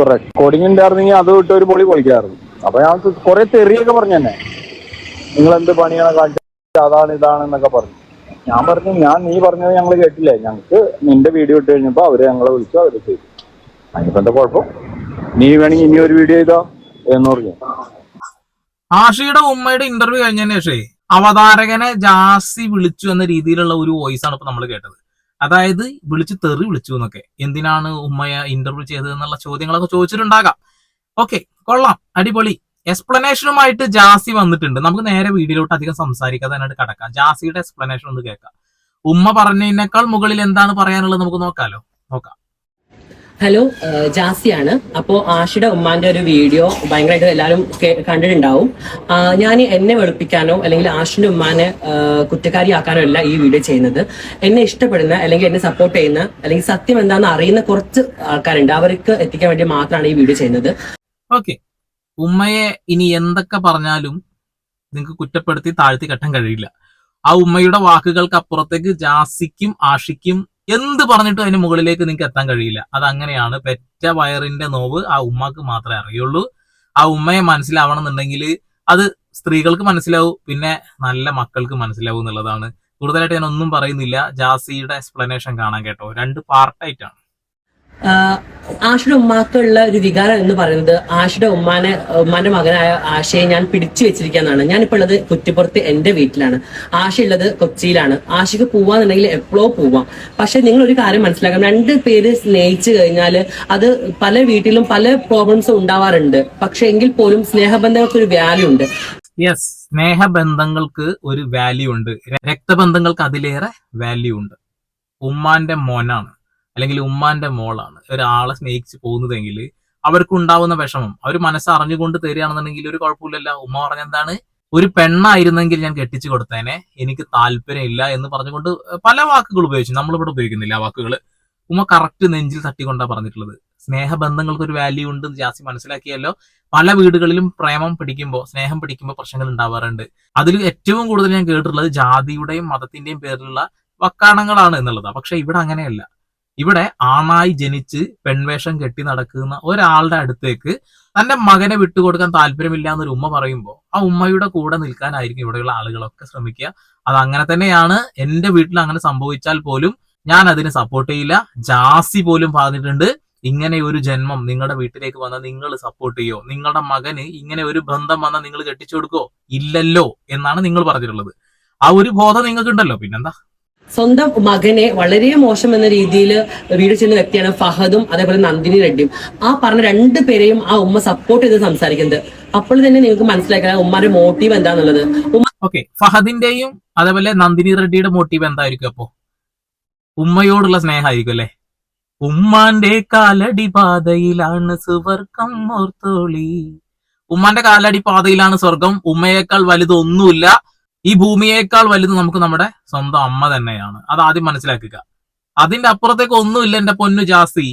ഇപ്പൊ റെക്കോർഡിംഗ് ഉണ്ടായിരുന്നെങ്കിൽ അത് വിട്ട് ഒരു പൊളി പൊളിക്കായിരുന്നു. അപ്പൊ ഞാൻ കുറെ തെറിയൊക്കെ പറഞ്ഞു തന്നെ നിങ്ങൾ എന്ത് പണിയാണ് കാണിച്ചത് അതാണ് ഇതാണ് എന്നൊക്കെ പറഞ്ഞു. ഞാൻ പറഞ്ഞു ഞാൻ നീ പറഞ്ഞത് ഞങ്ങൾ കേട്ടില്ലേ? ഞങ്ങൾക്ക് നിന്റെ വീഡിയോ ഇട്ട് കഴിഞ്ഞപ്പോ അവർ ഞങ്ങളെ വിളിച്ചു അവർ ചെയ്തു. അതിനിപ്പോ എന്താ കുഴപ്പം? നീ വേണമെങ്കിൽ ഇനി ഒരു വീഡിയോ ചെയ്തോ? എന്ന് പറഞ്ഞു. ആഷിയുടെ ഉമ്മയുടെ ഇന്റർവ്യൂ കഴിഞ്ഞതിന് ശേഷമേ അവതാരകനെ ജാസി വിളിച്ചു എന്ന രീതിയിലുള്ള ഒരു വോയിസ് ആണ് ഇപ്പൊ നമ്മൾ കേട്ടത്. അതായത് വിളിച്ച് തെറി വിളിച്ചു എന്നൊക്കെ. എന്തിനാണ് ഉമ്മയെ ഇന്റർവ്യൂ ചെയ്തത് എന്നുള്ള ചോദ്യങ്ങളൊക്കെ ചോദിച്ചിട്ടുണ്ടാകാം. ഓക്കെ കൊള്ളാം. അടിപൊളി. എക്സ്പ്ലനേഷനുമായിട്ട് ജാസി വന്നിട്ടുണ്ട്. നമുക്ക് നേരെ വീഡിയോയിലോട്ട് അധികം സംസാരിക്കാതെ തന്നെ കടക്കാം. ജാസിയുടെ എക്സ്പ്ലനേഷൻ ഒന്ന് കേൾക്കാം. ഉമ്മ പറഞ്ഞതിനേക്കാൾ മുകളിൽ എന്താണ് പറയാനുള്ളത് നമുക്ക് നോക്കാലോ? നോക്കാം. ഹലോ ഏഹ് ജാസിയാണ്. അപ്പോ ആഷിയുടെ ഉമ്മാന്റെ ഒരു വീഡിയോ ഭയങ്കരമായിട്ട് എല്ലാവരും കണ്ടിട്ടുണ്ടാവും. ഞാൻ എന്നെ വെളുപ്പിക്കാനോ അല്ലെങ്കിൽ ആഷിന്റെ ഉമ്മാനെ കുറ്റക്കാരി കുറ്റക്കാരിയാക്കാനോ അല്ല ഈ വീഡിയോ ചെയ്യുന്നത്. എന്നെ ഇഷ്ടപ്പെടുന്ന അല്ലെങ്കിൽ എന്നെ സപ്പോർട്ട് ചെയ്യുന്ന അല്ലെങ്കിൽ സത്യം എന്താണെന്ന് അറിയുന്ന കുറച്ച് ആൾക്കാരുണ്ട്. അവർക്ക് എത്തിക്കാൻ വേണ്ടി മാത്രമാണ് ഈ വീഡിയോ ചെയ്യുന്നത്. ഓക്കെ ഉമ്മയെ ഇനി എന്തൊക്കെ പറഞ്ഞാലും നിങ്ങൾക്ക് കുറ്റപ്പെടുത്തി താഴ്ത്തി കെട്ടാൻ കഴിയില്ല. ആ ഉമ്മയുടെ വാക്കുകൾക്ക് അപ്പുറത്തേക്ക് ജാസിക്കും ആഷിക്കും എന്ത് പറഞ്ഞിട്ടും അതിന് മുകളിലേക്ക് നിങ്ങൾക്ക് എത്താൻ കഴിയില്ല. അത് അങ്ങനെയാണ് പെറ്റ വയറിന്റെ നോവ് ആ ഉമ്മക്ക് മാത്രമേ അറിയുള്ളൂ. ആ ഉമ്മയെ മനസ്സിലാവണം എന്നുണ്ടെങ്കിൽ അത് സ്ത്രീകൾക്ക് മനസ്സിലാവും പിന്നെ നല്ല മക്കൾക്ക് മനസ്സിലാവും എന്നുള്ളതാണ്. കൂടുതലായിട്ട് ഞാൻ ഒന്നും പറയുന്നില്ല. ജാസിയുടെ എക്സ്പ്ലനേഷൻ കാണാൻ കേട്ടോ. രണ്ട് പാർട്ടായിട്ടാണ് ആഷിയുടെ ഉമ്മാക്കുള്ള ഒരു വികാരം എന്ന് പറയുന്നത് ആഷയുടെ ഉമ്മാനെ ഉമ്മാന്റെ മകനായ ആശയെ ഞാൻ പിടിച്ചു വെച്ചിരിക്കാന്നാണ് ഞാനിപ്പോൾ ഉള്ളത് കുറ്റിപ്പുറത്ത് എന്റെ വീട്ടിലാണ്. ആശ ഉള്ളത് കൊച്ചിയിലാണ്. ആശയ്ക്ക് പോവാന്നുണ്ടെങ്കിൽ എപ്പോഴോ പോവാം. പക്ഷെ നിങ്ങൾ ഒരു കാര്യം മനസ്സിലാക്കാം രണ്ട് പേര് സ്നേഹിച്ചു കഴിഞ്ഞാൽ അത് പല വീട്ടിലും പല പ്രോബ്ലംസും ഉണ്ടാവാറുണ്ട്. പക്ഷെ എങ്കിൽ പോലും സ്നേഹബന്ധങ്ങൾക്ക് ഒരു വാല്യൂ ഉണ്ട്. യെസ് സ്നേഹബന്ധങ്ങൾക്ക് ഒരു വാല്യൂ ഉണ്ട്. രക്തബന്ധങ്ങൾക്ക് അതിലേറെ വാല്യൂ ഉണ്ട്. ഉമ്മാന്റെ മോനാണ്. അല്ലെങ്കിൽ ഉമ്മാന്റെ മോളാണ്. ഒരാളെ സ്നേഹിച്ച് പോകുന്നതെങ്കിൽ അവർക്ക് ഉണ്ടാവുന്ന വിഷമം. അവർ മനസ്സറിഞ്ഞുകൊണ്ട് തരികയാണെന്നുണ്ടെങ്കിൽ ഒരു കുഴപ്പമില്ലല്ലോ. ഉമ്മ പറഞ്ഞെന്താണ് ഒരു പെണ്ണായിരുന്നെങ്കിൽ ഞാൻ കെട്ടിച്ചു കൊടുത്തേനെ. എനിക്ക് താല്പര്യമില്ല എന്ന് പറഞ്ഞുകൊണ്ട് പല വാക്കുകൾ ഉപയോഗിച്ചു. നമ്മളിവിടെ ഉപയോഗിക്കുന്നില്ല ആ വാക്കുകൾ ഉമ്മ കറക്റ്റ് നെഞ്ചിൽ തട്ടിക്കൊണ്ടാണ് പറഞ്ഞിട്ടുള്ളത്. സ്നേഹബന്ധങ്ങൾക്ക് ഒരു വാല്യൂ ഉണ്ട് എന്ന് ജാസി മനസ്സിലാക്കിയല്ലോ. പല വീടുകളിലും പ്രേമം പിടിക്കുമ്പോൾ സ്നേഹം പിടിക്കുമ്പോൾ പ്രശ്നങ്ങൾ ഉണ്ടാവാറുണ്ട്. അതിൽ ഏറ്റവും കൂടുതൽ ഞാൻ കേട്ടിട്ടുള്ളത് ജാതിയുടെയും മതത്തിന്റെയും പേരിലുള്ള വക്കാണങ്ങളാണ് എന്നുള്ളതാണ് പക്ഷെ ഇവിടെ അങ്ങനെയല്ല. ഇവിടെ ആണായി ജനിച്ച് പെൺവേഷം കെട്ടി നടക്കുന്ന ഒരാളുടെ അടുത്തേക്ക് തന്റെ മകനെ വിട്ടുകൊടുക്കാൻ താല്പര്യമില്ല എന്നൊരു ഉമ്മ പറയുമ്പോൾ ആ ഉമ്മയുടെ കൂടെ നിൽക്കാനായിരിക്കും ഇവിടെയുള്ള ആളുകളൊക്കെ ശ്രമിക്കുക. അത് അങ്ങനെ തന്നെയാണ് എന്റെ വീട്ടിൽ അങ്ങനെ സംഭവിച്ചാൽ പോലും ഞാൻ അതിന് സപ്പോർട്ട് ചെയ്യില്ല. ജാസി പോലും പറഞ്ഞിട്ടുണ്ട് ഇങ്ങനെ ഒരു ജന്മം നിങ്ങളുടെ വീട്ടിലേക്ക് വന്നാൽ നിങ്ങൾ സപ്പോർട്ട് ചെയ്യോ? നിങ്ങളുടെ മകന് ഇങ്ങനെ ഒരു ബന്ധം വന്നാൽ നിങ്ങൾ കെട്ടിച്ചു കൊടുക്കോ ഇല്ലല്ലോ എന്നാണ് നിങ്ങൾ പറഞ്ഞിട്ടുള്ളത്. ആ ഒരു ബോധം നിങ്ങൾക്ക് ഉണ്ടല്ലോ പിന്നെന്താ? സ്വന്തം മകനെ വളരെ മോശം എന്ന രീതിയിൽ വീട് ചെയ്യുന്ന വ്യക്തിയാണ് ഫഹദും അതേപോലെ നന്ദിനി റെഡ്ഡിയും. ആ പറഞ്ഞ രണ്ട് പേരെയും ആ ഉമ്മ സപ്പോർട്ട് ചെയ്ത് സംസാരിക്കുന്നത്. അപ്പോൾ തന്നെ നിങ്ങൾക്ക് മനസ്സിലാക്കാം ഉമ്മാരുടെ മോട്ടീവ് എന്താന്നുള്ളത്? ഉമ്മ ഓക്കെ ഫഹദിന്റെയും അതേപോലെ നന്ദിനി റെഡ്ഡിയുടെ മോട്ടീവ് എന്തായിരിക്കും അപ്പോ? ഉമ്മയോടുള്ള സ്നേഹമായിരിക്കും അല്ലെ? ഉമ്മാന്റെ കാലടി പാതയിലാണ് സുവർഗം ഓർത്തോളി ഉമ്മാന്റെ കാലടി പാതയിലാണ് സ്വർഗം. ഉമ്മയേക്കാൾ വലുത് ഒന്നുമില്ല ഈ ഭൂമിയേക്കാൾ വലുത് നമുക്ക് നമ്മുടെ സ്വന്തം അമ്മ തന്നെയാണ്. അത് ആദ്യം മനസ്സിലാക്കുക. അതിന്റെ അപ്പുറത്തേക്ക് ഒന്നുമില്ല എന്റെ പൊന്നു ജാസി.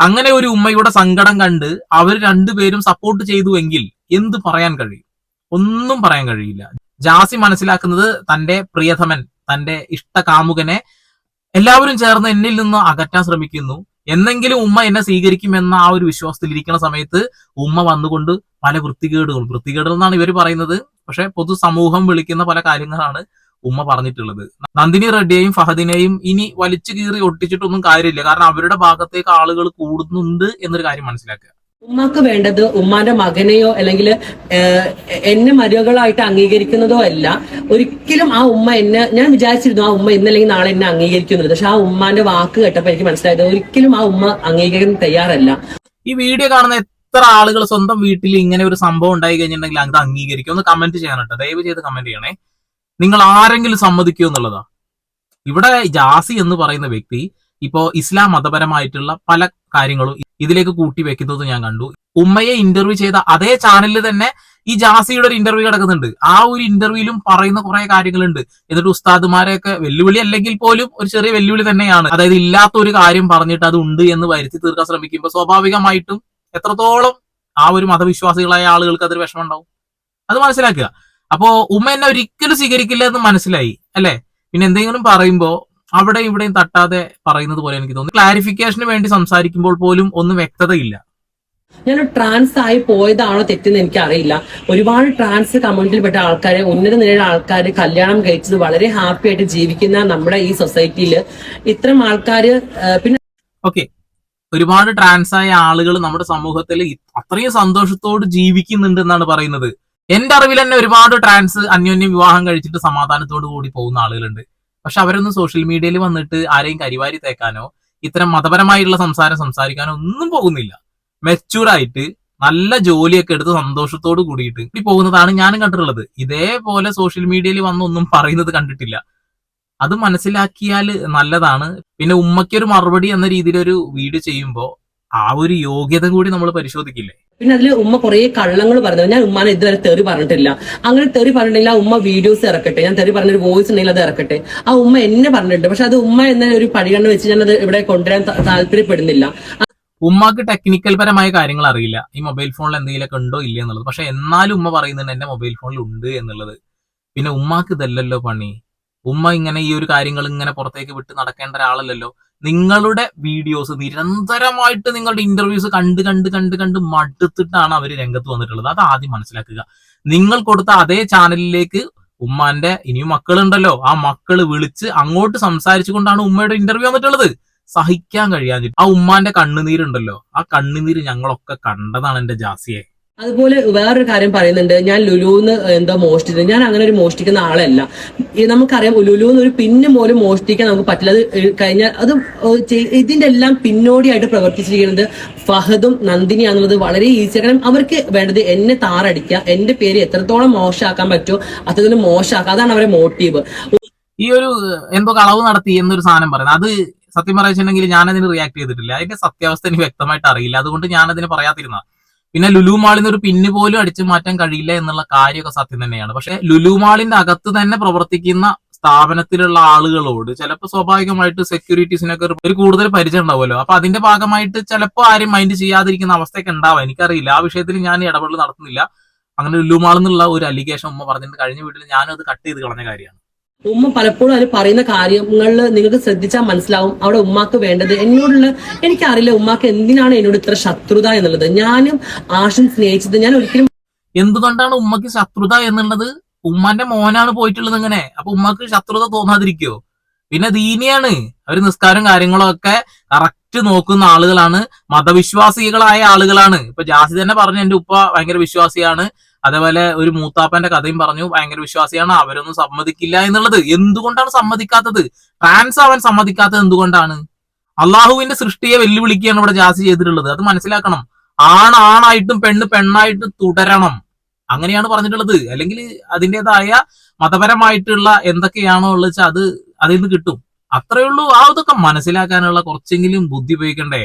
അങ്ങനെ ഒരു ഉമ്മയുടെ സങ്കടം കണ്ട് അവർ രണ്ടുപേരും സപ്പോർട്ട് ചെയ്തുവെങ്കിൽ എന്ത് പറയാൻ കഴിയും? ഒന്നും പറയാൻ കഴിയില്ല. ജാസി മനസ്സിലാക്കുന്നത് തന്റെ പ്രിയതമൻ തന്റെ ഇഷ്ട കാമുകനെ എല്ലാവരും ചേർന്ന് എന്നിൽ നിന്ന് അകറ്റാൻ ശ്രമിക്കുന്നു. എന്നെങ്കിലും ഉമ്മ എന്നെ സ്വീകരിക്കുമെന്ന ആ ഒരു വിശ്വാസത്തിൽ ഇരിക്കുന്ന സമയത്ത് ഉമ്മ വന്നുകൊണ്ട് പല വൃത്തികേടുകളും വൃത്തികേടുകൾ എന്നാണ് ഇവർ പറയുന്നത്. പക്ഷെ പൊതുസമൂഹം വിളിക്കുന്ന പല കാര്യങ്ങളാണ് ഉമ്മ പറഞ്ഞിട്ടുള്ളത്. നന്ദിനി റെഡ്ഡിയെയും ഫഹദിനെയും ഇനി വലിച്ചു കീറി ഒട്ടിച്ചിട്ടൊന്നും കാര്യമില്ല. കാരണം അവരുടെ ഭാഗത്തേക്ക് ആളുകൾ കൂടുന്നുണ്ട് എന്നൊരു കാര്യം മനസ്സിലാക്കുക. ഉമ്മാക്ക് വേണ്ടത് ഉമ്മാന്റെ മകനെയോ അല്ലെങ്കിൽ എന്നെ മരുകളായിട്ട് അംഗീകരിക്കുന്നതോ അല്ല. ഒരിക്കലും ആ ഉമ്മ എന്നെ ഞാൻ വിചാരിച്ചിരുന്നു ആ ഉമ്മ ഇന്നല്ലെങ്കിൽ നാളെ എന്നെ അംഗീകരിക്കുന്നുണ്ട് പക്ഷെ ആ ഉമ്മാന്റെ വാക്ക് കേട്ടപ്പോൾ എനിക്ക് മനസ്സിലായത് ഒരിക്കലും ആ ഉമ്മ അംഗീകരിക്കാൻ തയ്യാറല്ല. ഈ വീഡിയോ കാണുന്ന എത്ര ആളുകൾ സ്വന്തം വീട്ടിൽ ഇങ്ങനെ ഒരു സംഭവം ഉണ്ടായി കഴിഞ്ഞിട്ടുണ്ടെങ്കിൽ അത് അംഗീകരിക്കും. ഒന്ന് കമന്റ് ചെയ്യണം കേട്ടോ. ദയവ് ചെയ്ത് കമന്റ് ചെയ്യണേ. നിങ്ങൾ ആരെങ്കിലും സമ്മതിക്കൂ എന്നുള്ളതാ. ഇവിടെ ജാസി എന്ന് പറയുന്ന വ്യക്തി ഇപ്പോ ഇസ്ലാം മതപരമായിട്ടുള്ള പല കാര്യങ്ങളും ഇതിലേക്ക് കൂട്ടി വെക്കുന്നത് ഞാൻ കണ്ടു. ഉമ്മയെ ഇന്റർവ്യൂ ചെയ്ത അതേ ചാനലിൽ തന്നെ ഈ ജാസിയുടെ ഒരു ഇന്റർവ്യൂ കിടക്കുന്നുണ്ട്. ആ ഒരു ഇന്റർവ്യൂലും പറയുന്ന കുറെ കാര്യങ്ങളുണ്ട്. എന്നിട്ട് ഉസ്താദുമാരെയൊക്കെ വെല്ലുവിളി അല്ലെങ്കിൽ പോലും ഒരു ചെറിയ വെല്ലുവിളി തന്നെയാണ്. അതായത് ഇല്ലാത്ത ഒരു കാര്യം പറഞ്ഞിട്ട് അത് ഉണ്ട് എന്ന് വരുത്തി തീർക്കാൻ ശ്രമിക്കുമ്പോൾ സ്വാഭാവികമായിട്ടും എത്രത്തോളം ആ ഒരു മതവിശ്വാസികളായ ആളുകൾക്ക് അതൊരു വിഷമം ഉണ്ടാവും അത് മനസ്സിലാക്കുക. അപ്പോ ഉമ്മ എന്നെ ഒരിക്കലും സ്വീകരിക്കില്ല എന്ന് മനസ്സിലായി അല്ലെ? പിന്നെ എന്തെങ്കിലും പറയുമ്പോ അവിടെ ഇവിടെയും തട്ടാതെ പറയുന്നത് പോലെ എനിക്ക് തോന്നുന്നു ക്ലാരിഫിക്കേഷന് വേണ്ടി സംസാരിക്കുമ്പോൾ പോലും ഒന്നും വ്യക്തതയില്ല. ഞാൻ ട്രാൻസ് ആയി പോയതാണോ തെറ്റെന്ന് എനിക്ക് അറിയില്ല ഒരുപാട് ട്രാൻസ് കമ്മ്യൂണിറ്റിയിൽപ്പെട്ട ആൾക്കാരെ ഉന്നത നിലയിലുള്ള ആൾക്കാര് കല്യാണം കഴിച്ചത് വളരെ ഹാപ്പി ആയിട്ട് ജീവിക്കുന്ന നമ്മുടെ ഈ സൊസൈറ്റിയിൽ ഇത്തരം ആൾക്കാര് പിന്നെ ഓക്കെ ഒരുപാട് ട്രാൻസ് ആയ ആളുകൾ നമ്മുടെ സമൂഹത്തിൽ അത്രയും സന്തോഷത്തോട് ജീവിക്കുന്നുണ്ട് എന്നാണ് പറയുന്നത്. എന്റെ അറിവിൽ തന്നെ ഒരുപാട് ട്രാൻസ് അന്യോന്യം വിവാഹം കഴിച്ചിട്ട് സമാധാനത്തോട് കൂടി പോകുന്ന ആളുകളുണ്ട്. പക്ഷെ അവരൊന്നും സോഷ്യൽ മീഡിയയിൽ വന്നിട്ട് ആരെയും കരിവാരി തേക്കാനോ ഇത്തരം മതപരമായിട്ടുള്ള സംസാരം സംസാരിക്കാനോ ഒന്നും പോകുന്നില്ല. മെച്ചൂറായിട്ട് നല്ല ജോലിയൊക്കെ എടുത്ത് സന്തോഷത്തോട് കൂടിയിട്ട് പോകുന്നതാണ് ഞാനും കണ്ടിട്ടുള്ളത്. ഇതേപോലെ സോഷ്യൽ മീഡിയയിൽ വന്നൊന്നും പറയുന്നത് കണ്ടിട്ടില്ല. അത് മനസ്സിലാക്കിയാൽ നല്ലതാണ്. പിന്നെ ഉമ്മയ്ക്ക് ഒരു മറുപടി എന്ന രീതിയിൽ ഒരു വീഡിയോ ചെയ്യുമ്പോൾ ആ ഒരു യോഗ്യത കൂടി നമ്മൾ പരിശോധിക്കില്ലേ? പിന്നെ അതിൽ ഉമ്മ കുറെ കള്ളങ്ങൾ പറഞ്ഞു ഞാൻ ഉമ്മാനെ ഇതുവരെ തെറി പറഞ്ഞിട്ടില്ല. അങ്ങനെ തെറി പറഞ്ഞിട്ടില്ല ഉമ്മ വീഡിയോസ് ഇറക്കട്ടെ. ഞാൻ തെറി പറഞ്ഞൊരു വോയിസ് ഉണ്ടെങ്കിൽ അത് ഇറക്കട്ടെ. ആ ഉമ്മ എന്നെ പറഞ്ഞിട്ടുണ്ട്. പക്ഷെ അത് ഉമ്മ എന്ന ഒരു പരിഗണന വെച്ച് ഞാൻ അത് ഇവിടെ കൊണ്ടുവരാൻ താല്പര്യപ്പെടുന്നില്ല. ഉമ്മക്ക് ടെക്നിക്കൽ പരമായ കാര്യങ്ങൾ അറിയില്ല. ഈ മൊബൈൽ ഫോണിൽ എന്തെങ്കിലുമൊക്കെ ഉണ്ടോ ഇല്ല എന്നുള്ളത്. പക്ഷെ എന്നാലും ഉമ്മ പറയുന്നുണ്ട് എന്റെ മൊബൈൽ ഫോണിൽ ഉണ്ട് എന്നുള്ളത്. പിന്നെ ഉമ്മാക്ക് ഇതല്ലല്ലോ പണി. ഉമ്മ ഇങ്ങനെ ഈ ഒരു കാര്യങ്ങൾ ഇങ്ങനെ പുറത്തേക്ക് വിട്ട് നടക്കേണ്ട ഒരാളല്ലല്ലോ. നിങ്ങളുടെ വീഡിയോസ് നിരന്തരമായിട്ട് നിങ്ങളുടെ ഇന്റർവ്യൂസ് കണ്ട് കണ്ട് കണ്ട് കണ്ട് മടുത്തിട്ടാണ് അവർ രംഗത്ത് വന്നിട്ടുള്ളത്. അത് ആദ്യം മനസ്സിലാക്കുക. നിങ്ങൾ കൊടുത്ത അതേ ചാനലിലേക്ക് ഉമ്മാന്റെ ഇനിയും മക്കളുണ്ടല്ലോ. ആ മക്കൾ വിളിച്ച് അങ്ങോട്ട് സംസാരിച്ചു കൊണ്ടാണ് ഉമ്മയുടെ ഇന്റർവ്യൂ വന്നിട്ടുള്ളത്. സഹിക്കാൻ കഴിയാഞ്ഞിട്ട്. ആ ഉമ്മാന്റെ കണ്ണുനീരുണ്ടല്ലോ. ആ കണ്ണുനീര് ഞങ്ങളൊക്കെ കണ്ടതാണ് എന്റെ ജാസിയെ. അതുപോലെ വേറൊരു കാര്യം പറയുന്നുണ്ട് ഞാൻ ലുലുന്ന് എന്തോ മോഷ്ടിച്ചത്? ഞാൻ അങ്ങനെ ഒരു മോഷ്ടിക്കുന്ന ആളല്ല. നമുക്കറിയാം ലുലുന്ന് ഒരു പിന്ന് പോലും മോഷ്ടിക്കാൻ നമുക്ക് പറ്റില്ല. അത് കഴിഞ്ഞാൽ അത് ഇതിന്റെ എല്ലാം പിന്നോടിയായിട്ട് പ്രവർത്തിച്ചിരിക്കുന്നത് ഫഹദും നന്ദിനിയാന്നുള്ളത് വളരെ ഈസി കാരണം അവർക്ക് വേണ്ടത് എന്നെ താറടിക്കുക എന്റെ പേര് എത്രത്തോളം മോശമാക്കാൻ പറ്റുമോ അത്രത്തോളം മോശമാക്കുക. അതാണ് അവരുടെ മോട്ടീവ്. ഈ ഒരു എന്തോ കളവ് നടത്തി എന്നൊരു സാധനം പറയുന്നത്. അത് സത്യം പറയുന്നുണ്ടെങ്കിൽ ഞാൻ അതിന് റിയാക്ട് ചെയ്തിട്ടില്ല. അതിന്റെ സത്യാവസ്ഥ എനിക്ക് വ്യക്തമായിട്ട് അറിയില്ല. അതുകൊണ്ട് ഞാൻ അതിന് പറയാതിരുന്ന പിന്നെ ലുലു മാളിൽ നിന്ന് ഒരു പിന്ന് പോലും അടിച്ചു മാറ്റാൻ കഴിയില്ല എന്നുള്ള കാര്യമൊക്കെ സത്യം തന്നെയാണ്. പക്ഷെ ലുലു മാളിന്റെ അകത്ത് തന്നെ പ്രവർത്തിക്കുന്ന സ്ഥാപനത്തിലുള്ള ആളുകളോട് ചിലപ്പോൾ സ്വാഭാവികമായിട്ട് സെക്യൂരിറ്റീസിനൊക്കെ ഒരു- കൂടുതൽ പരിചയം ഉണ്ടാവുമല്ലോ. അപ്പൊ അതിന്റെ ഭാഗമായിട്ട് ചിലപ്പോൾ ആരും മൈൻഡ് ചെയ്യാതിരിക്കുന്ന അവസ്ഥയൊക്കെ ഉണ്ടാവാം. എനിക്കറിയില്ല. ആ വിഷയത്തിൽ ഞാൻ ഇടപെടൽ നടത്തുന്നില്ല. അങ്ങനെ ലുലു മാളിൽ നിന്നുള്ള ഒരു അലിഗേഷൻ ഉമ്മ പറഞ്ഞിട്ട് കഴിഞ്ഞ വീട്ടിൽ ഞാനും അത് കട്ട് ചെയ്ത് കളഞ്ഞ കാര്യമാണ്. ഉമ്മ പലപ്പോഴും അതിൽ പറയുന്ന കാര്യങ്ങളിൽ നിങ്ങൾക്ക് ശ്രദ്ധിച്ചാൽ മനസ്സിലാവും അവിടെ ഉമ്മാക്ക് വേണ്ടത് എന്നോടുള്ള എനിക്കറിയില്ല ഉമ്മാക്ക് എന്തിനാണ് എന്നോട് ഇത്ര ശത്രുത എന്നുള്ളത്. ഞാനും ആശം സ്നേഹിച്ചത് ഞാൻ ഒരിക്കലും എന്തുകൊണ്ടാണ് ഉമ്മക്ക് ശത്രുത എന്നുള്ളത്? ഉമ്മാന്റെ മോനാണ് പോയിട്ടുള്ളത് ഇങ്ങനെ. അപ്പൊ ഉമ്മക്ക് ശത്രുത തോന്നാതിരിക്കോ? പിന്നെ ദീനിയാണ്. അവർ നിസ്കാരം കാര്യങ്ങളും ഒക്കെ കറക്റ്റ് നോക്കുന്ന ആളുകളാണ്. മതവിശ്വാസികളായ ആളുകളാണ്. ഇപ്പൊ ജാസി തന്നെ പറഞ്ഞു എന്റെ ഉപ്പ ഭയങ്കര വിശ്വാസിയാണ്. അതേപോലെ ഒരു മൂത്താപ്പന്റെ കഥയും പറഞ്ഞു ഭയങ്കര വിശ്വാസിയാണ് അവരൊന്നും സമ്മതിക്കില്ല എന്നുള്ളത്. എന്തുകൊണ്ടാണ് സമ്മതിക്കാത്തത്? ട്രാൻസ് അവൻ സമ്മതിക്കാത്തത് എന്തുകൊണ്ടാണ്? അള്ളാഹുവിന്റെ സൃഷ്ടിയെ വെല്ലുവിളിക്കുകയാണ് ഇവിടെ ജാസി ചെയ്തിട്ടുള്ളത്. അത് മനസ്സിലാക്കണം. ആണ് ആണായിട്ടും പെണ്ണ് പെണ്ണായിട്ടും തുടരണം. അങ്ങനെയാണ് പറഞ്ഞിട്ടുള്ളത്. അല്ലെങ്കിൽ അതിന്റെതായ മതപരമായിട്ടുള്ള എന്തൊക്കെയാണോ ഉള്ളത് വെച്ചാൽ അത് അതിൽ നിന്ന് കിട്ടും. അത്രയുള്ളൂ ആ ഇതൊക്കെ മനസ്സിലാക്കാനുള്ള കുറച്ചെങ്കിലും ബുദ്ധി ഉപയോഗിക്കണ്ടേ?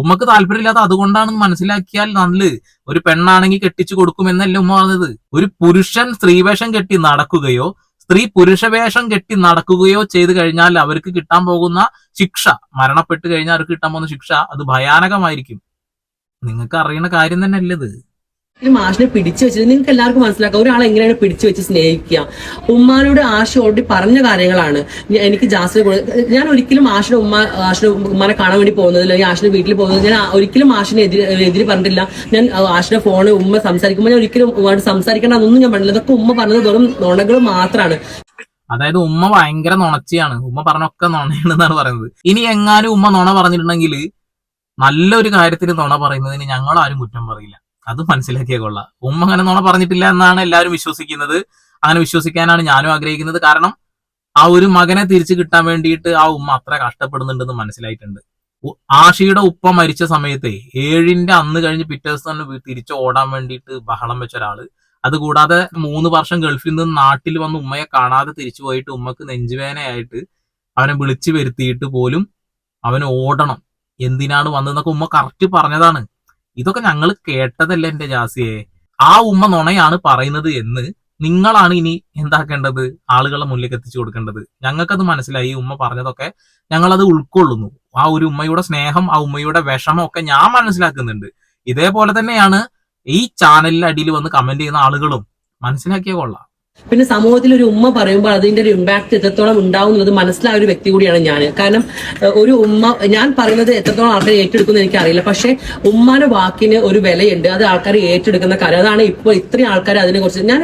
ഉമ്മക്ക് താല്പര്യമില്ലാത്ത അതുകൊണ്ടാണെന്ന് മനസ്സിലാക്കിയാൽ നല്ല ഒരു പെണ്ണാണെങ്കിൽ കെട്ടിച്ചു കൊടുക്കുമെന്നല്ല ഉമ്മ പറഞ്ഞത്. ഒരു പുരുഷൻ സ്ത്രീവേഷം കെട്ടി നടക്കുകയോ സ്ത്രീ പുരുഷവേഷം കെട്ടി നടക്കുകയോ ചെയ്തു കഴിഞ്ഞാൽ അവർക്ക് കിട്ടാൻ പോകുന്ന ശിക്ഷ മരണപ്പെട്ട് കഴിഞ്ഞാൽ അവർക്ക് കിട്ടാൻ പോകുന്ന ശിക്ഷ അത് ഭയാനകമായിരിക്കും. നിങ്ങൾക്ക് അറിയുന്ന കാര്യം തന്നെ ഈ മാഷിനെ പിടിച്ചു വെച്ചത് നിങ്ങൾക്ക് എല്ലാവർക്കും മനസ്സിലാക്കാം. ഒരാളെ എങ്ങനെയാണ് പിടിച്ചു വെച്ച് സ്നേഹിക്കുക? ഉമ്മാനോട് ആശ ഓടി പറഞ്ഞ കാര്യങ്ങളാണ്. എനിക്ക് ജാസിനെ ഞാൻ ഒരിക്കലും ആഷിനെ ഉമ്മ ആഷിനെ ഉമ്മാനെ കാണാൻ വേണ്ടി പോകുന്നത് അല്ലെങ്കിൽ ആഷിനെ വീട്ടിൽ പോകുന്നത് ഞാൻ ഒരിക്കലും ആഷിനെ എതിരെ എതിര് പറഞ്ഞിട്ടില്ല. ഞാൻ ആഷിന്റെ ഫോണ് ഉമ്മ സംസാരിക്കുമ്പോൾ ഞാൻ ഒരിക്കലും ഉമ്മയോട് സംസാരിക്കേണ്ട അതൊന്നും ഞാൻ പറഞ്ഞില്ല അതൊക്കെ ഉമ്മ പറഞ്ഞത് വെറും നുണകൾ മാത്രമാണ് അതായത് ഉമ്മ ഭയങ്കര നുണച്ചിയാണ്. ഉമ്മ പറഞ്ഞൊക്കെ നുണയാണെന്നാണ് പറയുന്നത്. ഇനി എങ്ങാനും ഉമ്മ നുണ പറഞ്ഞിട്ടുണ്ടെങ്കിൽ നല്ലൊരു കാര്യത്തിന് നുണ പറയുന്നതിന് ഞങ്ങൾ ആരും കുറ്റം പറയില്ല. അത് മനസ്സിലാക്കിയ കൊള്ളാം. ഉമ്മ അങ്ങനെ നോണ പറഞ്ഞിട്ടില്ല എന്നാണ് എല്ലാവരും വിശ്വസിക്കുന്നത്. അങ്ങനെ വിശ്വസിക്കാനാണ് ഞാനും ആഗ്രഹിക്കുന്നത്. കാരണം ആ ഒരു മകനെ തിരിച്ചു കിട്ടാൻ വേണ്ടിയിട്ട് ആ ഉമ്മ അത്ര കഷ്ടപ്പെടുന്നുണ്ടെന്ന് മനസ്സിലായിട്ടുണ്ട്. ആഷിയുടെ ഉപ്പ മരിച്ച സമയത്തെ ഏഴിന്റെ അന്ന് കഴിഞ്ഞ് പിറ്റേ ദിവസം തന്നെ തിരിച്ചു ഓടാൻ വേണ്ടിയിട്ട് ബഹളം വെച്ച ഒരാൾ. അതുകൂടാതെ മൂന്ന് വർഷം ഗൾഫിൽ നിന്ന് നാട്ടിൽ വന്ന് ഉമ്മയെ കാണാതെ തിരിച്ചു പോയിട്ട് ഉമ്മക്ക് നെഞ്ചുവേനയായിട്ട് അവനെ വിളിച്ചു വരുത്തിയിട്ട് പോലും അവന് ഓടണം. എന്തിനാണ് വന്നതെന്നൊക്കെ ഉമ്മ കറക്റ്റ് പറഞ്ഞതാണ്. ഇതൊക്കെ ഞങ്ങൾ കേട്ടതല്ല എന്റെ ജാസിയെ? ആ ഉമ്മ നുണയാണ് പറയുന്നത് എന്ന് നിങ്ങളാണ് ഇനി എന്താക്കേണ്ടത്? ആളുകളെ മുന്നിലേക്ക് എത്തിച്ചു കൊടുക്കേണ്ടത്. ഞങ്ങൾക്കത് മനസ്സിലായി ഉമ്മ പറഞ്ഞതൊക്കെ ഞങ്ങളത് ഉൾക്കൊള്ളുന്നു. ആ ഒരു ഉമ്മയുടെ സ്നേഹം ആ ഉമ്മയുടെ വിഷമം ഒക്കെ ഞാൻ മനസ്സിലാക്കുന്നുണ്ട്. ഇതേപോലെ തന്നെയാണ് ഈ ചാനലിന്റെ അടിയിൽ വന്ന് കമന്റ് ചെയ്യുന്ന ആളുകളും. മനസ്സിലാക്കിയ കൊള്ളാം. പിന്നെ സമൂഹത്തിൽ ഒരു ഉമ്മ പറയുമ്പോൾ അതിന്റെ ഒരു ഇമ്പാക്ട് എത്രത്തോളം ഉണ്ടാവുന്നത് മനസ്സിലായ ഒരു വ്യക്തി കൂടിയാണ് ഞാൻ കാരണം ഒരു ഉമ്മ ഞാൻ പറയുന്നത് എത്രത്തോളം ആൾക്കാർ ഏറ്റെടുക്കുന്നു എനിക്ക് അറിയില്ല പക്ഷെ ഉമ്മാന്റെ വാക്കിന് ഒരു വിലയുണ്ട്. അത് ആൾക്കാർ ഏറ്റെടുക്കുന്ന കാര്യം. അതാണ് ഇപ്പോൾ ഇത്രയും ആൾക്കാർ അതിനെ കുറിച്ച് ഞാൻ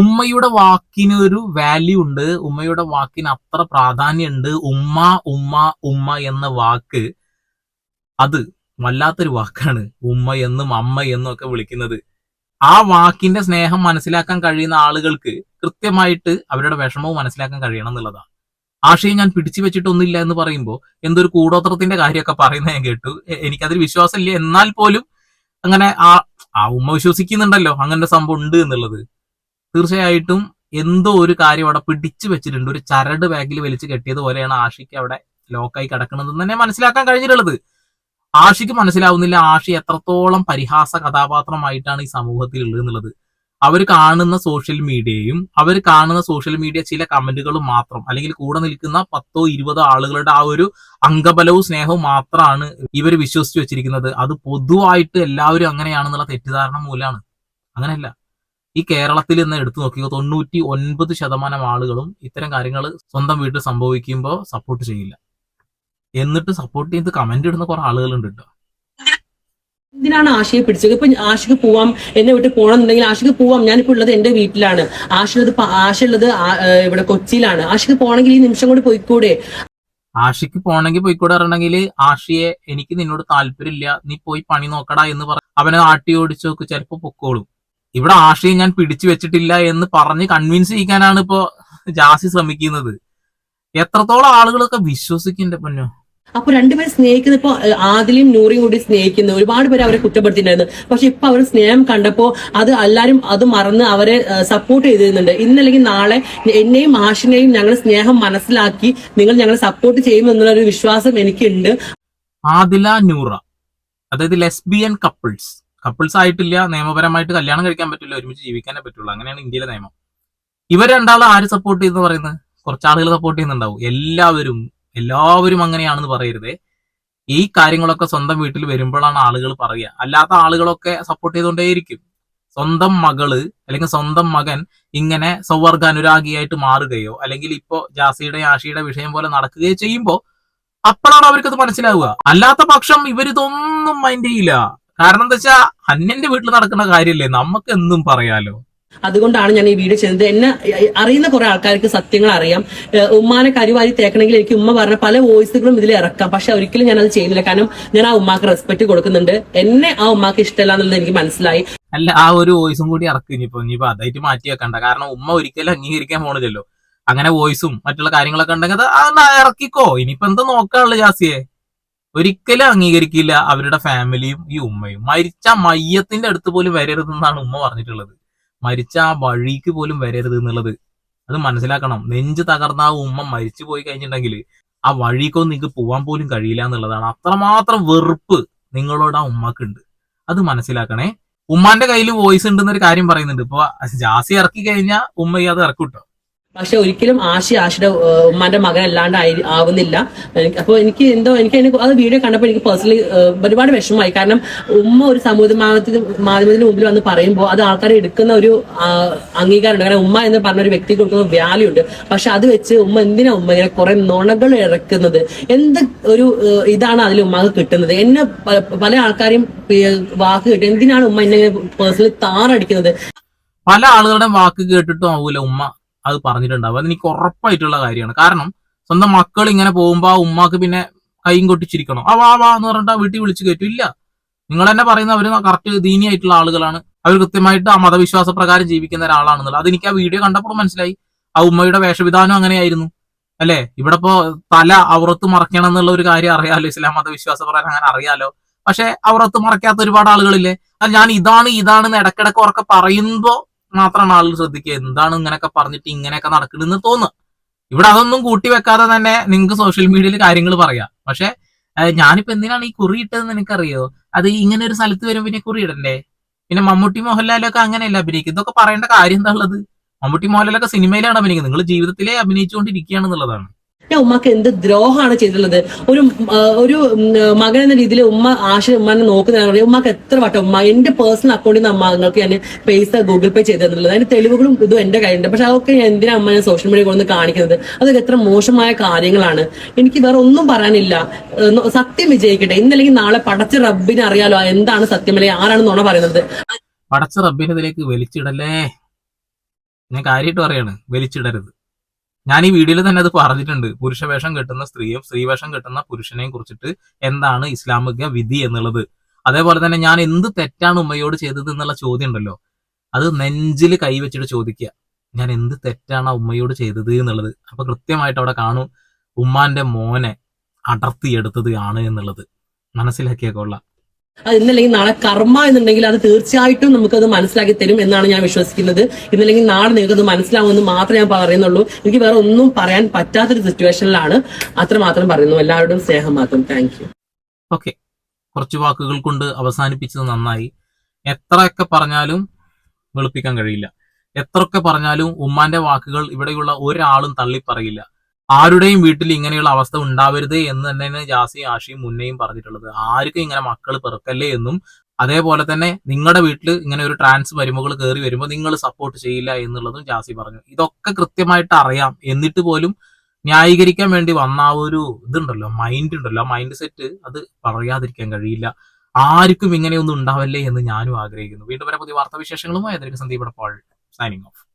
ഉമ്മയുടെ വാക്കിന് ഒരു വാല്യൂ ഉണ്ട്. ഉമ്മയുടെ വാക്കിന് അത്ര പ്രാധാന്യമുണ്ട്. ഉമ്മ ഉമ്മ ഉമ്മ എന്ന വാക്ക് അത് വല്ലാത്തൊരു വാക്കാണ്. ഉമ്മ എന്നും അമ്മ എന്നും ഒക്കെ വിളിക്കുന്നത്. ആ വാക്കിന്റെ സ്നേഹം മനസ്സിലാക്കാൻ കഴിയുന്ന ആളുകൾക്ക് കൃത്യമായിട്ട് അവരുടെ വിഷമവും മനസ്സിലാക്കാൻ കഴിയണം എന്നുള്ളതാണ്. ആശയം ഞാൻ പിടിച്ചു വെച്ചിട്ടൊന്നുമില്ല എന്ന് പറയുമ്പോൾ എന്തൊരു കൂടോത്രത്തിന്റെ കാര്യമൊക്കെ പറയുന്നത് ഞാൻ കേട്ടു. എനിക്കതിൽ വിശ്വാസമില്ല. എന്നാൽ പോലും അങ്ങനെ ആ ആ ഉമ്മ വിശ്വസിക്കുന്നുണ്ടല്ലോ അങ്ങനെ സംഭവം ഉണ്ട് എന്നുള്ളത്. തീർച്ചയായിട്ടും എന്തോ ഒരു കാര്യം അവിടെ പിടിച്ചു വെച്ചിട്ടുണ്ട്. ഒരു ചരട് ബാഗിൽ വലിച്ചു കെട്ടിയത് പോലെയാണ് ആഷിക്ക് അവിടെ ലോക്കായി കിടക്കുന്നതെന്ന് തന്നെ മനസ്സിലാക്കാൻ കഴിഞ്ഞിട്ടുള്ളത്. ആഷിക്ക് മനസ്സിലാവുന്നില്ല ആഷി എത്രത്തോളം പരിഹാസ കഥാപാത്രമായിട്ടാണ് ഈ സമൂഹത്തിൽ ഉള്ളത് എന്നുള്ളത്. അവർ കാണുന്ന സോഷ്യൽ മീഡിയയും അവർ കാണുന്ന സോഷ്യൽ മീഡിയ ചില കമന്റുകളും മാത്രം അല്ലെങ്കിൽ കൂടെ നിൽക്കുന്ന പത്തോ ഇരുപതോ ആളുകളുടെ ആ ഒരു അംഗബലവും സ്നേഹവും മാത്രമാണ് ഇവർ വിശ്വസിച്ച് വെച്ചിരിക്കുന്നത്. അത് പൊതുവായിട്ട് എല്ലാവരും അങ്ങനെയാണെന്നുള്ള തെറ്റിദ്ധാരണ മൂലമാണ്. അങ്ങനെയല്ല. ഈ കേരളത്തിൽ നിന്ന് എടുത്തു നോക്കിയോ തൊണ്ണൂറ്റി ഒൻപത് ശതമാനം ആളുകളും ഇത്തരം കാര്യങ്ങൾ സ്വന്തം വീട്ടിൽ സംഭവിക്കുമ്പോൾ സപ്പോർട്ട് ചെയ്യില്ല. എന്നിട്ട് സപ്പോർട്ട് ചെയ്ത് കമന്റ് ഇടുന്ന കുറെ ആളുകളുണ്ട് കേട്ടോ എന്തിനാണ് ആശയെ പിടിച്ചത്? ഇപ്പൊ ആശയ്ക്ക് പോവാം എന്നെ വിട്ട് പോകണമെന്നുണ്ടെങ്കിൽ ആശയ്ക്ക് പോവാം. ഞാനിപ്പോ ഉള്ളത് എന്റെ വീട്ടിലാണ്. ആശുള്ളത് ആശ ഉള്ളത് ഇവിടെ കൊച്ചിയിലാണ്. ആശയ്ക്ക് പോകണമെങ്കിൽ ഈ നിമിഷം കൊണ്ട് പോയിക്കൂടെ? ആഷിക്ക് പോണെങ്കിൽ പോയിക്കൂടെ പറയണമെങ്കിൽ ആഷിയെ എനിക്ക് നിന്നോട് താല്പര്യമില്ല. നീ പോയി പണി നോക്കടാ എന്ന് പറ അവനെ ആട്ടി ഓടിച്ചു നോക്ക് ചിലപ്പോ പൊക്കോളും. ഇവിടെ ആഷിയെ ഞാൻ പിടിച്ചു വെച്ചിട്ടില്ല എന്ന് പറഞ്ഞ് കൺവിൻസ് ചെയ്യിക്കാനാണ് ഇപ്പോ ജാസി ശ്രമിക്കുന്നത്. എത്രത്തോളം ആളുകളൊക്കെ വിശ്വസിക്കുന്നുണ്ട് പൊന്നോ? അപ്പൊ രണ്ടുപേരും സ്നേഹിക്കുന്ന ഇപ്പൊ ആദിലും നൂറിയും കൂടി സ്നേഹിക്കുന്നു. ഒരുപാട് പേര് അവരെ കുറ്റപ്പെടുത്തിയിട്ടുണ്ടായിരുന്നു. പക്ഷെ ഇപ്പൊ അവർ സ്നേഹം കണ്ടപ്പോ അത് എല്ലാരും അത് മറന്ന് അവരെ സപ്പോർട്ട് ചെയ്തിരുന്നുണ്ട്. ഇന്നല്ലെങ്കിൽ നാളെ എന്നെയും ആഷിനെയും ഞങ്ങൾ സ്നേഹം മനസ്സിലാക്കി നിങ്ങൾ ഞങ്ങളെ സപ്പോർട്ട് ചെയ്യും എന്നുള്ള ഒരു വിശ്വാസം എനിക്കുണ്ട്. ആദില നൂറ. അതായത് ലെസ്ബിയൻ കപ്പിൾസ്. കപ്പിൾസ് ആയിട്ടില്ല നിയമപരമായിട്ട് കല്യാണം കഴിക്കാൻ പറ്റില്ല ഒരുമിച്ച് ജീവിക്കാനേ പറ്റുള്ളൂ. അങ്ങനെയാണ് ഇന്ത്യയിലെ നിയമം. ഇവർ രണ്ടാളും ആര് സപ്പോർട്ട് ചെയ്തെന്ന് പറയുന്നത്? കുറച്ച് ആളുകൾ സപ്പോർട്ട് ചെയ്യുന്നുണ്ടാവും. എല്ലാവരും എല്ലാവരും അങ്ങനെയാണെന്ന് പറയരുതേ. ഈ കാര്യങ്ങളൊക്കെ സ്വന്തം വീട്ടിൽ വരുമ്പോഴാണ് ആളുകൾ പറയുക. അല്ലാത്ത ആളുകളൊക്കെ സപ്പോർട്ട് ചെയ്തുകൊണ്ടേയിരിക്കും. സ്വന്തം മകൾ അല്ലെങ്കിൽ സ്വന്തം മകൻ ഇങ്ങനെ സൗവർഗ അനുരാഗിയായിട്ട് മാറുകയോ അല്ലെങ്കിൽ ഇപ്പോ ജാസിയുടെ ആഷിയുടെ വിഷയം പോലെ നടക്കുകയോ ചെയ്യുമ്പോൾ അപ്പോഴാണ് അവർക്കത് മനസ്സിലാവുക. അല്ലാത്ത പക്ഷം ഇവരിതൊന്നും മൈൻഡ് ചെയ്യില്ല. കാരണം എന്താ വെച്ചാ അന്യന്റെ വീട്ടിൽ നടക്കുന്ന കാര്യമല്ലേ നമുക്ക് എന്നും പറയാലോ. അതുകൊണ്ടാണ് ഞാൻ ഈ വീഡിയോ ചെയ്യുന്നത് എന്നെ അറിയുന്ന കുറെ ആൾക്കാർക്ക് സത്യങ്ങൾ അറിയാം. ഉമ്മാനെ കരിവാരി തേക്കണമെങ്കിൽ എനിക്ക് ഉമ്മ പറഞ്ഞ പല വോയിസുകളും ഇതിൽ ഇറക്കാം. പക്ഷെ ഒരിക്കലും ഞാൻ അത് ചെയ്യുന്നില്ല കാരണം ഞാൻ ആ ഉമ്മാക്ക് റെസ്പെക്ട് കൊടുക്കുന്നുണ്ട്. എന്നെ ആ ഉമ്മാക്ക് ഇഷ്ടമല്ല എന്നുള്ളത് എനിക്ക് മനസ്സിലായി. അല്ല ആ ഒരു വോയിസും കൂടി ഇറക്കും ഇനിയിപ്പോ. ഇനിയിപ്പോ അതായിട്ട് മാറ്റി വെക്കണ്ട. കാരണം ഉമ്മ ഒരിക്കലും അംഗീകരിക്കാൻ പോണില്ലല്ലോ. അങ്ങനെ വോയിസും മറ്റുള്ള കാര്യങ്ങളൊക്കെ ഉണ്ടെങ്കിൽ അത് ഇറക്കിക്കോ. ഇനിയിപ്പോ എന്താ നോക്കാനുള്ള ജാസിയെ? ഒരിക്കലും അംഗീകരിക്കില്ല അവരുടെ ഫാമിലിയും ഈ ഉമ്മയും. മരിച്ച മയ്യത്തിന്റെ അടുത്ത് പോലും വരരുതെന്നാണ് ഉമ്മ പറഞ്ഞിട്ടുള്ളത്. മരിച്ച ആ വഴിക്ക് പോലും വരരുത് എന്നുള്ളത് അത് മനസ്സിലാക്കണം. നെഞ്ച് തകർന്ന ആ ഉമ്മ മരിച്ചു പോയി കഴിഞ്ഞിട്ടുണ്ടെങ്കിൽ ആ വഴിക്കൊന്നും നിങ്ങൾക്ക് പോവാൻ പോലും കഴിയില്ല എന്നുള്ളതാണ്. അത്രമാത്രം വെറുപ്പ് നിങ്ങളോട് ആ ഉമ്മക്കുണ്ട്. അത് മനസ്സിലാക്കണേ. ഉമ്മാന്റെ കയ്യിൽ വോയിസ് ഉണ്ടെന്നൊരു കാര്യം പറയുന്നുണ്ട്. ഇപ്പൊ ജാസി ഇറക്കി കഴിഞ്ഞാൽ ഉമ്മ അത് ഇറക്കും കേട്ടോ പക്ഷെ ഒരിക്കലും ആശി ആശിയുടെ ഉമ്മാന്റെ മകൻ അല്ലാണ്ട് ആവുന്നില്ല. അപ്പോൾ അപ്പൊ എനിക്ക് എന്തോ എനിക്ക് അതിന് അത് വീഡിയോ കണ്ടപ്പോൾ എനിക്ക് പേഴ്സണലി ഒരുപാട് വിഷമമായി. കാരണം ഉമ്മ ഒരു സമൂഹ മാധ്യമത്തിന് മാധ്യമത്തിന് മുമ്പിൽ വന്ന് പറയുമ്പോൾ അത് ആൾക്കാരെ എടുക്കുന്ന ഒരു അംഗീകാരമുണ്ട്. കാരണം ഉമ്മ എന്ന് പറഞ്ഞ ഒരു വ്യക്തിക്ക് കൊടുക്കുന്ന വാല്യൂ ഉണ്ട്. പക്ഷെ അത് വെച്ച് ഉമ്മ എന്തിനാ ഉമ്മ ഇങ്ങനെ കുറെ നുണകൾ ഇറക്കുന്നത്? എന്ത് ഒരു ഇതാണ് അതിൽ ഉമ്മക്ക് കിട്ടുന്നത്? എന്നെ പല ആൾക്കാരെയും വാക്ക് കിട്ടും എന്തിനാണ് ഉമ്മ എന്നെ പേഴ്സണലി താറടിക്കുന്നത്? പല ആളുകളുടെ വാക്ക് കേട്ടിട്ടും ആവൂല ഉമ്മ. അത് പറഞ്ഞിട്ടുണ്ടാവും അത് എനിക്ക് ഉറപ്പായിട്ടുള്ള കാര്യമാണ്. കാരണം സ്വന്തം മക്കൾ ഇങ്ങനെ പോകുമ്പോൾ ആ ഉമ്മാക്ക് പിന്നെ കൈയും കൊട്ടിച്ചിരിക്കണം. ആ വാ വാ എന്ന് പറഞ്ഞിട്ട് ആ വീട്ടിൽ വിളിച്ചു കയറ്റും. ഇല്ല. നിങ്ങൾ തന്നെ പറയുന്ന അവർ കറക്റ്റ് ദീനിയായിട്ടുള്ള ആളുകളാണ്. അവർ കൃത്യമായിട്ട് ആ മതവിശ്വാസ പ്രകാരം ജീവിക്കുന്ന ഒരാളാണെന്നുള്ളത്. അതെനിക്ക് ആ വീഡിയോ കണ്ടപ്പോൾ മനസ്സിലായി. ആ ഉമ്മയുടെ വേഷവിധാനം അങ്ങനെയായിരുന്നു. അല്ലെ? ഇവിടെ ഇപ്പോ തല അവറത്ത് മറക്കണം എന്നുള്ള ഒരു കാര്യം അറിയാലോ? ഇസ്ലാം മതവിശ്വാസ പ്രകാരം അങ്ങനെ അറിയാലോ? പക്ഷെ അവറത്ത് മറക്കാത്ത ഒരുപാട് ആളുകളില്ലേ? അത് ഞാൻ ഇതാണ് ഇതാണെന്ന് ഇടക്കിടക്ക് ഉറക്കെ പറയുമ്പോ മാത്രമാണ് ആളുകൾ ശ്രദ്ധിക്കുക. എന്താണ് ഇങ്ങനെയൊക്കെ പറഞ്ഞിട്ട് ഇങ്ങനെയൊക്കെ നടക്കണെന്ന് തോന്നുക. ഇവിടെ അതൊന്നും കൂട്ടി വെക്കാതെ തന്നെ നിങ്ങൾക്ക് സോഷ്യൽ മീഡിയയിൽ കാര്യങ്ങൾ പറയാം. പക്ഷെ ഞാനിപ്പോ എന്തിനാണ് ഈ കുറി ഇട്ടതെന്ന് എനിക്കറിയോ? അത് ഇങ്ങനെ ഒരു സ്ഥലത്ത് വരുമ്പോ പിന്നെ കുറി ഇടണ്ടേ? പിന്നെ മമ്മൂട്ടി മോഹൻലാലൊക്കെ അങ്ങനെയല്ല അഭിനയിക്കും ഇതൊക്കെ പറയേണ്ട കാര്യം എന്താ ഉള്ളത്? മമ്മൂട്ടി മോഹൻലാലൊക്കെ സിനിമയിലാണ് അഭിനയിക്കുന്നത്. നിങ്ങൾ ജീവിതത്തിലേ അഭിനയിച്ചുകൊണ്ടിരിക്കുകയാണെന്നുള്ളതാണ് ഞാൻ ഉമ്മക്ക് എന്ത് ദ്രോഹമാണ് ചെയ്തിട്ടുള്ളത്? ഒരു ഒരു മകൻ എന്ന രീതിയിൽ ഉമ്മ ആശ ഉമ്മനെ നോക്കുന്ന ഉമ്മക്ക് എത്ര വട്ടം ഉമ്മ എന്റെ പേഴ്സണൽ അക്കൗണ്ടിൽ നിന്ന് അമ്മ നിങ്ങൾക്ക് ഞാൻ പൈസ ഗൂഗിൾ പേ ചെയ്ത് തന്നിട്ടുള്ളത്. അതിന്റെ തെളിവുകളും ഇതും എന്റെ കയ്യിലുണ്ട്. പക്ഷെ അതൊക്കെ എന്തിനാ അമ്മ ഞാൻ സോഷ്യൽ മീഡിയ കൊണ്ട് കാണിക്കുന്നത്? അതൊക്കെ എത്ര മോശമായ കാര്യങ്ങളാണ്. എനിക്ക് വേറെ ഒന്നും പറയാനില്ല. സത്യം വിജയിക്കട്ടെ. ഇന്നല്ലെങ്കിൽ നാളെ പടച്ച റബ്ബിനെ അറിയാലോ എന്താണ് സത്യം അല്ലെങ്കിൽ ആരാണ് നുണ പറയുന്നത്? പടച്ച റബ്ബിനെ വലിച്ചിടല്ലേ? ഞാൻ കാര്യമായിട്ട് പറയാണ്. വലിച്ചിടരുത്. ഞാൻ ഈ വീഡിയോയിൽ തന്നെ അത് പറഞ്ഞിട്ടുണ്ട്. പുരുഷവേഷം കെട്ടുന്ന സ്ത്രീയും സ്ത്രീവേഷം കെട്ടുന്ന പുരുഷനെയും കുറിച്ചിട്ട് എന്താണ് ഇസ്ലാമിക വിധി എന്നുള്ളത്. അതേപോലെ തന്നെ ഞാൻ എന്ത് തെറ്റാണ് ഉമ്മയോട് ചെയ്തത് എന്നുള്ള ചോദ്യം ഉണ്ടല്ലോ. അത് നെഞ്ചിൽ കൈവച്ചിട്ട് ചോദിക്കുക. ഞാൻ എന്ത് തെറ്റാണ് ആ ഉമ്മയോട് ചെയ്തത് എന്നുള്ളത്. അപ്പൊ കൃത്യമായിട്ട് അവിടെ കാണും ഉമ്മാന്റെ മോനെ അടർത്തിയെടുത്തത് ആണ് എന്നുള്ളത്. മനസ്സിലാക്കിയ കൊള്ളാം. അത് ഇന്നല്ലെങ്കിൽ നാളെ കർമ്മ എന്നുണ്ടെങ്കിൽ അത് തീർച്ചയായിട്ടും നമുക്കത് മനസ്സിലാക്കി തരും എന്നാണ് ഞാൻ വിശ്വസിക്കുന്നത്. ഇന്നല്ലെങ്കിൽ നാളെ നിങ്ങൾക്ക് അത് മനസ്സിലാവുമെന്ന് മാത്രമേ ഞാൻ പറയുന്നുള്ളൂ. എനിക്ക് വേറെ ഒന്നും പറയാൻ പറ്റാത്തൊരു സിറ്റുവേഷനിലാണ്. അത്രമാത്രം പറയുന്നു. എല്ലാവരുടെയും സ്നേഹം മാത്രം താങ്ക് യു ഓക്കെ കുറച്ച് വാക്കുകൾ കൊണ്ട് അവസാനിപ്പിച്ചത് നന്നായി. എത്രയൊക്കെ പറഞ്ഞാലും വെളുപ്പിക്കാൻ കഴിയില്ല. എത്രയൊക്കെ പറഞ്ഞാലും ഉമ്മാന്റെ വാക്കുകൾ ഇവിടെയുള്ള ഒരാളും തള്ളി പറയില്ല ആരുടെയും വീട്ടിൽ ഇങ്ങനെയുള്ള അവസ്ഥ ഉണ്ടാവരുത് എന്ന് തന്നെയാണ് ജാസിയും ആഷിയും മുന്നേയും പറഞ്ഞിട്ടുള്ളത്. ആർക്കും ഇങ്ങനെ മക്കൾ പിറക്കല്ലേ എന്നും അതേപോലെ തന്നെ നിങ്ങളുടെ വീട്ടിൽ ഇങ്ങനെ ഒരു ട്രാൻസ് മരുമകൾ കയറി വരുമ്പോൾ നിങ്ങൾ സപ്പോർട്ട് ചെയ്യില്ല എന്നുള്ളതും ജാസി പറഞ്ഞു. ഇതൊക്കെ കൃത്യമായിട്ട് അറിയാം. എന്നിട്ട് പോലും ന്യായീകരിക്കാൻ വേണ്ടി വന്ന ആ ഒരു ഇതുണ്ടല്ലോ മൈൻഡ് ഉണ്ടല്ലോ. ആ മൈൻഡ് സെറ്റ് അത് പറയാതിരിക്കാൻ കഴിയില്ല. ആർക്കും ഇങ്ങനെയൊന്നും ഉണ്ടാവല്ലേ എന്ന് ഞാനും ആഗ്രഹിക്കുന്നു. വീണ്ടും വരെ പുതിയ വാർത്താവിശേഷങ്ങളുമായി. അതിലേക്ക് സന്ദീപ് പോൾ സൈനിങ് ഓഫ്